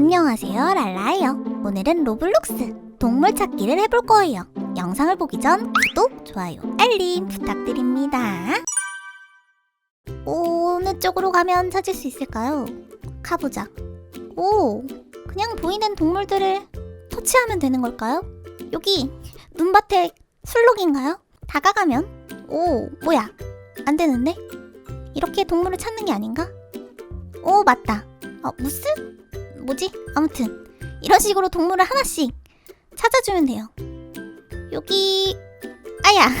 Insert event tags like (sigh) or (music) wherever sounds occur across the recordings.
안녕하세요 랄라예요 오늘은 로블록스 동물 찾기를 해볼 거예요 영상을 보기 전 구독, 좋아요, 알림 부탁드립니다 어느 쪽으로 가면 찾을 수 있을까요? 가보자 오 그냥 보이는 동물들을 터치하면 되는 걸까요? 여기 눈밭에 술록인가요? 다가가면 오 뭐야 안 되는데? 이렇게 동물을 찾는 게 아닌가? 오 맞다 어 무스? 뭐지? 아무튼 이런 식으로 동물을 하나씩 찾아주면 돼요. 여기 아야. (laughs)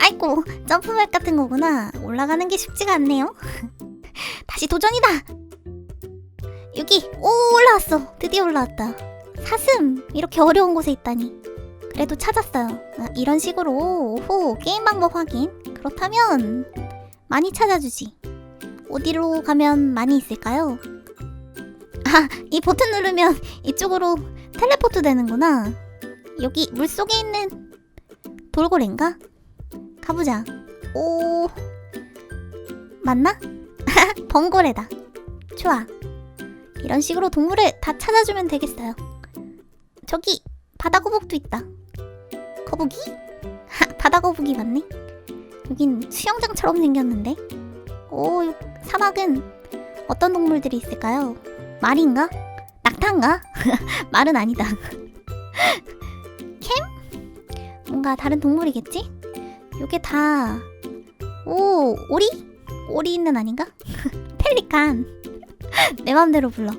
아이고 점프맵 같은 거구나. 올라가는 게 쉽지가 않네요. (laughs) 다시 도전이다. 여기 오 올라왔어. 드디어 올라왔다. 사슴 이렇게 어려운 곳에 있다니. 그래도 찾았어요. 아, 이런 식으로 호 게임 방법 확인. 그렇다면 많이 찾아주지. 어디로 가면 많이 있을까요? 아, 이 버튼 누르면 이쪽으로 텔레포트 되는구나. 여기 물속에 있는 돌고래인가? 가보자. 오, 맞나? (laughs) 번고래다. 좋아. 이런 식으로 동물을 다 찾아주면 되겠어요. 저기 바다 거북도 있다. 거북이? (laughs) 하, 바다 거북이 맞네. 여긴 수영장처럼 생겼는데. 오, 사막은 어떤 동물들이 있을까요? 말인가? 낙타인가? (laughs) 말은 아니다. 캠? 뭔가 다른 동물이겠지? 요게 다, 오, 오리? 오리 있는 아닌가? (laughs) 펠리칸. 내 맘대로 불러.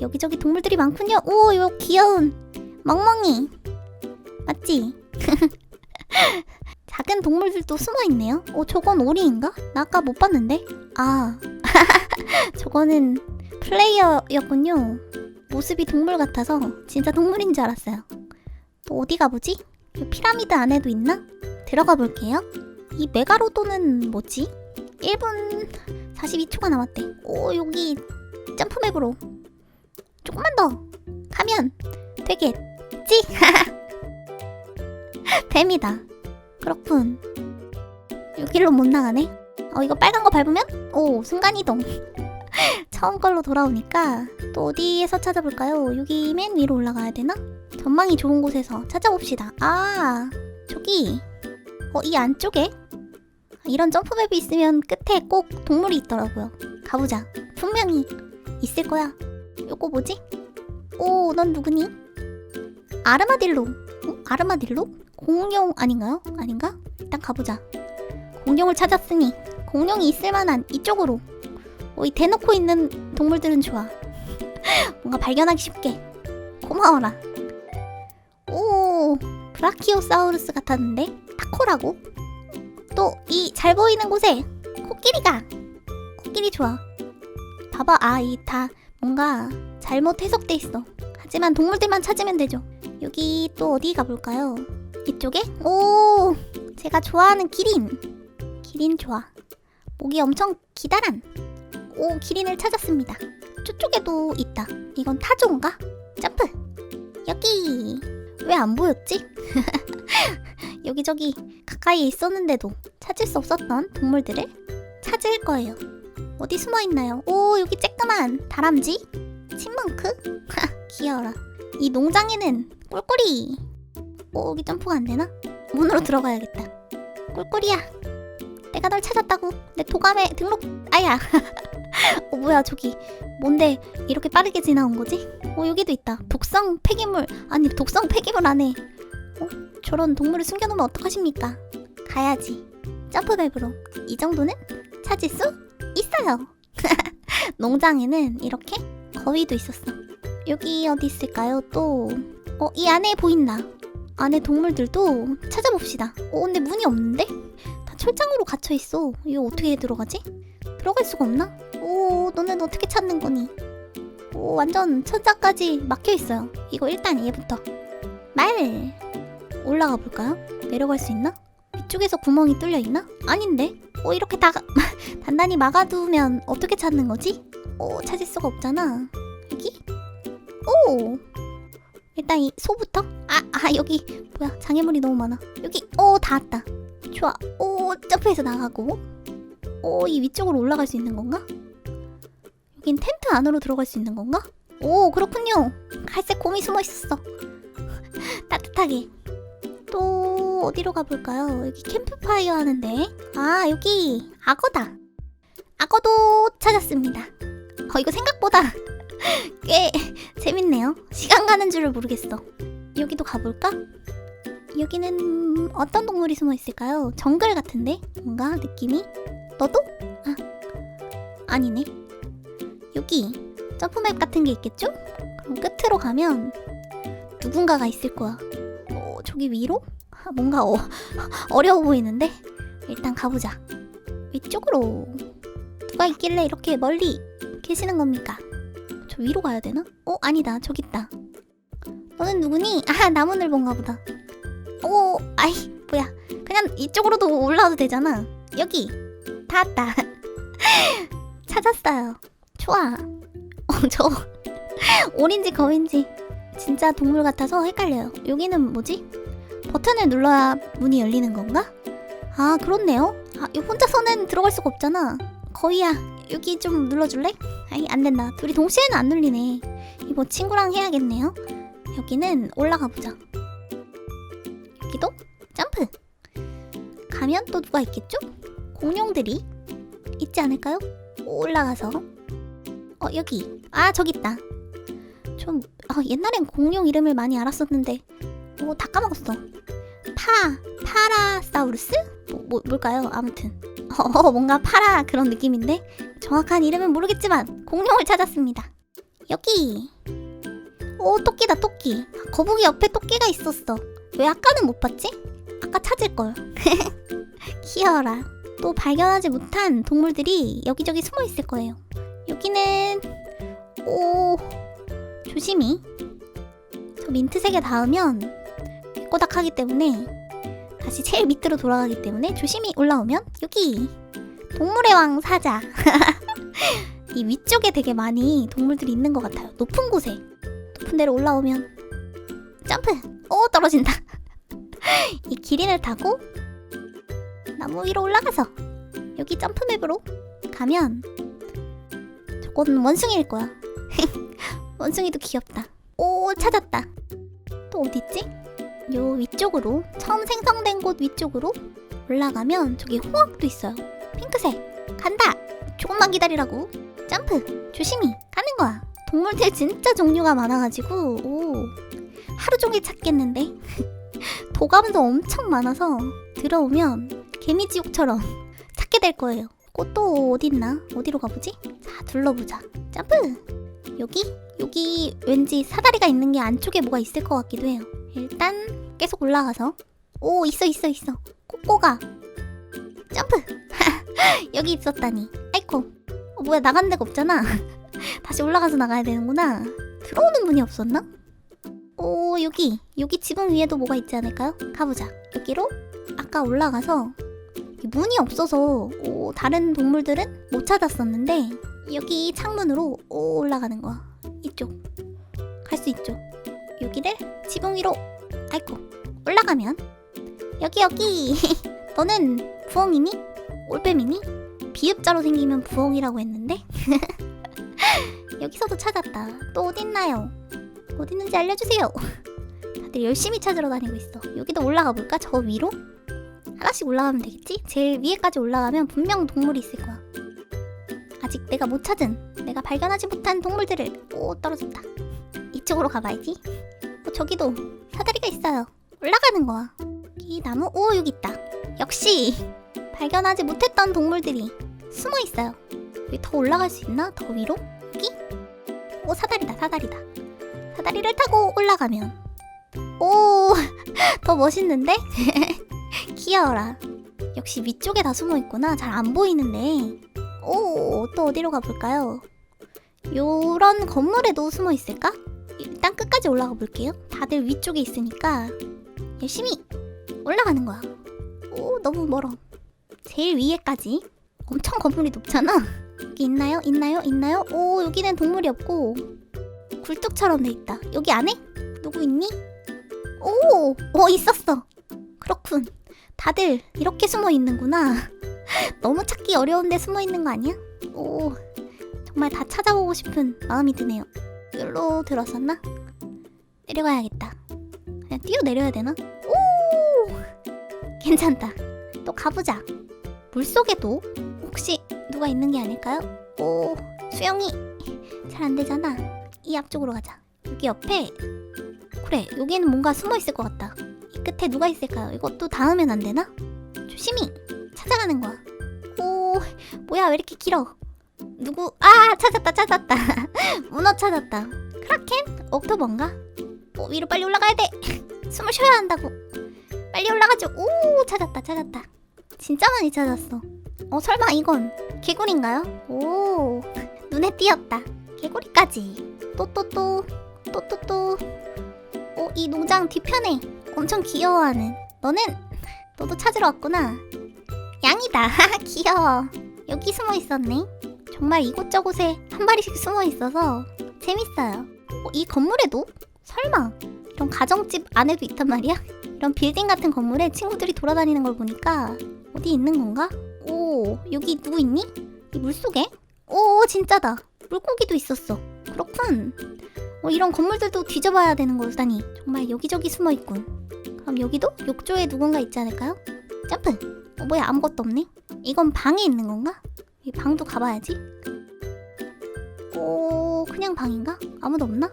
여기저기 동물들이 많군요. 오, 요 귀여운 멍멍이. 맞지? (laughs) 작은 동물들도 숨어 있네요. 어, 저건 오리인가? 나 아까 못 봤는데. 아, (laughs) 저거는 플레이어였군요. 모습이 동물 같아서 진짜 동물인 줄 알았어요. 또 어디 가보지? 이 피라미드 안에도 있나? 들어가 볼게요. 이 메가로돈은 뭐지? 1분 42초가 남았대. 오, 여기 점프맵으로 조금만 더 가면 되겠지? (laughs) 뱀이다. 그렇군. 여기로 못 나가네. 어, 이거 빨간 거 밟으면? 오, 순간이동. (laughs) 처음 걸로 돌아오니까 또 어디에서 찾아볼까요? 여기 맨 위로 올라가야 되나? 전망이 좋은 곳에서 찾아봅시다. 아, 저기. 어, 이 안쪽에? 이런 점프맵이 있으면 끝에 꼭 동물이 있더라고요. 가보자. 분명히 있을 거야. 요거 뭐지? 오, 넌 누구니? 아르마딜로. 어? 아르마딜로? 공룡 아닌가요? 아닌가? 일단 가보자. 공룡을 찾았으니 공룡이 있을 만한 이쪽으로. 어, 이 대놓고 있는 동물들은 좋아. (laughs) 뭔가 발견하기 쉽게. 고마워라. 오, 브라키오사우루스 같았는데? 타코라고? 또 이 잘 보이는 곳에 코끼리가. 코끼리 좋아. 봐봐, 아, 이 다 뭔가 잘못 해석돼 있어. 하지만 동물들만 찾으면 되죠. 여기 또 어디 가볼까요? 이쪽에? 오, 제가 좋아하는 기린. 기린 좋아. 목이 엄청 기다란. 오, 기린을 찾았습니다. 저쪽에도 있다. 이건 타조인가? 점프. 여기. 왜 안 보였지? (laughs) 여기저기 가까이에 있었는데도 찾을 수 없었던 동물들을 찾을 거예요. 어디 숨어 있나요? 오, 여기 쬐끄만 다람쥐? 침먼크? (laughs) 귀여워라. 이 농장에는 꿀꿀이. 오, 여기 점프가 안 되나? 문으로 들어가야겠다. 꿀꿀이야. 내가 널 찾았다고. 내 도감에 등록. 아야. (laughs) 어, 뭐야, 저기. 뭔데 이렇게 빠르게 지나온 거지? 어, 여기도 있다. 독성 폐기물. 아니, 독성 폐기물 안에. 어, 저런 동물을 숨겨놓으면 어떡하십니까? 가야지. 점프맵으로. 이 정도는 찾을 수 있어요. (laughs) 농장에는 이렇게 거위도 있었어. 여기 어디 있을까요? 또. 어, 이 안에 보인다. 안에 동물들도 찾아봅시다. 어, 근데 문이 없는데? 다 철장으로 갇혀 있어. 이거 어떻게 들어가지? 들어갈 수가 없나? 오, 너는 어떻게 찾는 거니? 오, 완전 천장까지 막혀 있어요. 이거 일단 얘부터. 말! 올라가 볼까요? 내려갈 수 있나? 위쪽에서 구멍이 뚫려 있나? 아닌데? 어, 이렇게 다 (laughs) 단단히 막아두면 어떻게 찾는 거지? 오, 찾을 수가 없잖아. 여기? 오! 일단 이 소부터? 아, 아, 여기. 뭐야, 장애물이 너무 많아. 여기, 오, 다 왔다. 좋아. 오, 점프해서 나가고. 오, 이 위쪽으로 올라갈 수 있는 건가? 여긴 텐트 안으로 들어갈 수 있는 건가? 오 그렇군요. 갈색 곰이 숨어 있었어. (laughs) 따뜻하게. 또 어디로 가볼까요? 여기 캠프파이어 하는데. 아 여기 악어다. 악어도 찾았습니다. 어 이거 생각보다 (laughs) 꽤 재밌네요. 시간 가는 줄을 모르겠어. 여기도 가볼까? 여기는 어떤 동물이 숨어 있을까요? 정글 같은데? 뭔가 느낌이? 너도? 아, 아니네. 여기 점프맵 같은 게 있겠죠? 그럼 끝으로 가면 누군가가 있을 거야. 어, 저기 위로? 아, 뭔가 어, (laughs) 어려워 보이는데? 일단 가보자. 위쪽으로 누가 있길래 이렇게 멀리 계시는 겁니까? 저 위로 가야 되나? 어, 아니다. 저기 있다. 너는 누구니? 아, 나무늘 본가 보다. 오, 아이, 뭐야. 그냥 이쪽으로도 올라와도 되잖아. 여기. 다 왔다. (laughs) 찾았어요. 좋아. 어, 저 (laughs) 오인지 검인지 진짜 동물 같아서 헷갈려요. 여기는 뭐지? 버튼을 눌러야 문이 열리는 건가? 아, 그렇네요. 아, 이 혼자서는 들어갈 수가 없잖아. 거위야, 여기 좀 눌러줄래? 아이, 안 된다. 둘이 동시에는 안 눌리네. 이거 친구랑 해야겠네요. 여기는 올라가 보자. 여기도 점프. 가면 또 누가 있겠죠? 공룡들이 있지 않을까요? 올라가서 어 여기 아 저기 있다. 좀 어, 옛날엔 공룡 이름을 많이 알았었는데 오 다 까먹었어. 파 파라사우루스 뭐, 뭐 뭘까요? 아무튼 어 뭔가 파라 그런 느낌인데? 정확한 이름은 모르겠지만 공룡을 찾았습니다. 여기. 오 토끼다 토끼. 거북이 옆에 토끼가 있었어. 왜 아까는 못 봤지? 아까 찾을 걸. 귀여워라. (laughs) 또 발견하지 못한 동물들이 여기저기 숨어 있을 거예요. 여기는 오 조심히. 저 민트색에 닿으면 꼬닥하기 때문에 다시 제일 밑으로 돌아가기 때문에 조심히 올라오면 여기. 동물의 왕 사자. (laughs) 이 위쪽에 되게 많이 동물들이 있는 것 같아요. 높은 곳에. 높은 데로 올라오면 점프! 오 떨어진다. (laughs) 이 기린을 타고 나무 위로 올라가서 여기 점프맵으로 가면 저건 원숭이일 거야. (laughs) 원숭이도 귀엽다. 오 찾았다. 또 어딨지? 요 위쪽으로 처음 생성된 곳 위쪽으로 올라가면 저기 홍학도 있어요 핑크색 간다 조금만 기다리라고 점프 조심히 가는 거야 동물들 진짜 종류가 많아가지고 오 하루 종일 찾겠는데 (laughs) 도감도 엄청 많아서 들어오면 개미지옥처럼 (laughs) 찾게 될 거예요. 꽃도 어딨나? 어디로 가보지? 자 둘러보자. 점프. 여기 여기 왠지 사다리가 있는 게 안쪽에 뭐가 있을 것 같기도 해요. 일단 계속 올라가서 오 있어 있어 있어 꼬꼬가 점프. (laughs) 여기 있었다니. 아이코. 어, 뭐야 나간 데가 없잖아. (laughs) 다시 올라가서 나가야 되는구나. 들어오는 문이 없었나? 오 여기 여기 지붕 위에도 뭐가 있지 않을까요? 가보자. 여기로 아까 올라가서 이 문이 없어서 오, 다른 동물들은 못 찾았었는데 여기 창문으로 오, 올라가는 거야. 이쪽 갈 수 있죠. 여기를 지붕 위로 아이고 올라가면 여기 여기 (laughs) 너는 부엉이니? 올빼미니? 비읍자로 생기면 부엉이라고 했는데 (laughs) 여기서도 찾았다. 또 어딨나요? 어디 있는지 알려주세요. 다들 열심히 찾으러 다니고 있어. 여기도 올라가 볼까? 저 위로? 하나씩 올라가면 되겠지? 제일 위에까지 올라가면 분명 동물이 있을 거야. 아직 내가 못 찾은, 내가 발견하지 못한 동물들을 오 떨어졌다. 이쪽으로 가봐야지. 어, 저기도 사다리가 있어요. 올라가는 거야. 이 나무, 오 여기 있다. 역시 발견하지 못했던 동물들이 숨어 있어요. 여기 더 올라갈 수 있나? 더 위로? 여기? 오 사다리다 사다리다. 사다리를 타고 올라가면 오 (laughs) 더 멋있는데? (laughs) 귀여워라 역시 위쪽에 다 숨어 있구나 잘 안 보이는데 오 또 어디로 가볼까요? 요런 건물에도 숨어 있을까? 일단 끝까지 올라가 볼게요 다들 위쪽에 있으니까 열심히 올라가는 거야 오 너무 멀어 제일 위에까지 엄청 건물이 높잖아 여기 있나요? 있나요? 있나요? 오 여기는 동물이 없고 굴뚝처럼 돼 있다. 여기 안에 누구 있니? 오, 오 있었어. 그렇군. 다들 이렇게 숨어 있는구나. (laughs) 너무 찾기 어려운데 숨어 있는 거 아니야? 오, 정말 다 찾아보고 싶은 마음이 드네요. 여기로 들어섰나? 내려가야겠다. 그냥 뛰어 내려야 되나? 오! 괜찮다. 또 가보자. 물 속에도 혹시 누가 있는 게 아닐까요? 오, 수영이 잘 안 되잖아. 이 앞쪽으로 가자. 여기 옆에 그래, 여기는 뭔가 숨어 있을 것 같다. 이 끝에 누가 있을까요? 이것도 닿으면 안 되나? 조심히 찾아가는 거야. 오, 뭐야 왜 이렇게 길어? 누구? 아, 찾았다, 찾았다. (laughs) 문어 찾았다. 크라켄? 옥토버인가? 어, 위로 빨리 올라가야 돼. (laughs) 숨을 쉬어야 한다고. 빨리 올라가죠. 오, 찾았다, 찾았다. 진짜 많이 찾았어. 어, 설마 이건 개구리인가요? 오, (laughs) 눈에 띄었다. 개구리까지. 또, 또, 또, 또, 또, 또. 어, 이 농장 뒤편에 엄청 귀여워하는. 너는 너도 찾으러 왔구나. 양이다. 귀여워. 여기 숨어 있었네. 정말 이곳저곳에 한 마리씩 숨어 있어서 재밌어요. 어, 이 건물에도 설마 이런 가정집 안에도 있단 말이야? 이런 빌딩 같은 건물에 친구들이 돌아다니는 걸 보니까 어디 있는 건가? 오, 여기 누구 있니? 이 물속에? 오, 진짜다. 물고기도 있었어. 그렇군. 어, 이런 건물들도 뒤져봐야 되는 거다니. 정말 여기저기 숨어 있군. 그럼 여기도 욕조에 누군가 있지 않을까요? 점프. 어, 뭐야 아무것도 없네. 이건 방에 있는 건가? 이 방도 가봐야지. 오, 그냥 방인가? 아무도 없나?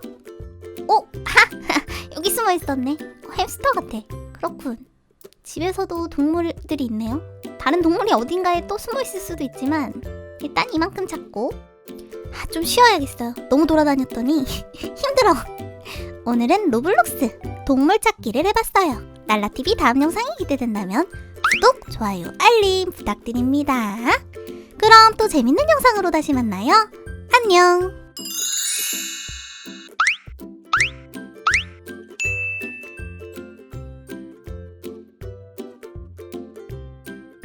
오, 하, (laughs) 여기 숨어 있었네. 어, 햄스터 같아. 그렇군. 집에서도 동물들이 있네요. 다른 동물이 어딘가에 또 숨어 있을 수도 있지만 일단 이만큼 찾고 아, 좀 쉬어야겠어요. 너무 돌아다녔더니 (laughs) 힘들어. 오늘은 로블록스 동물 찾기를 해봤어요. 날라TV 다음 영상이 기대된다면 구독, 좋아요, 알림 부탁드립니다. 그럼 또 재밌는 영상으로 다시 만나요. 안녕!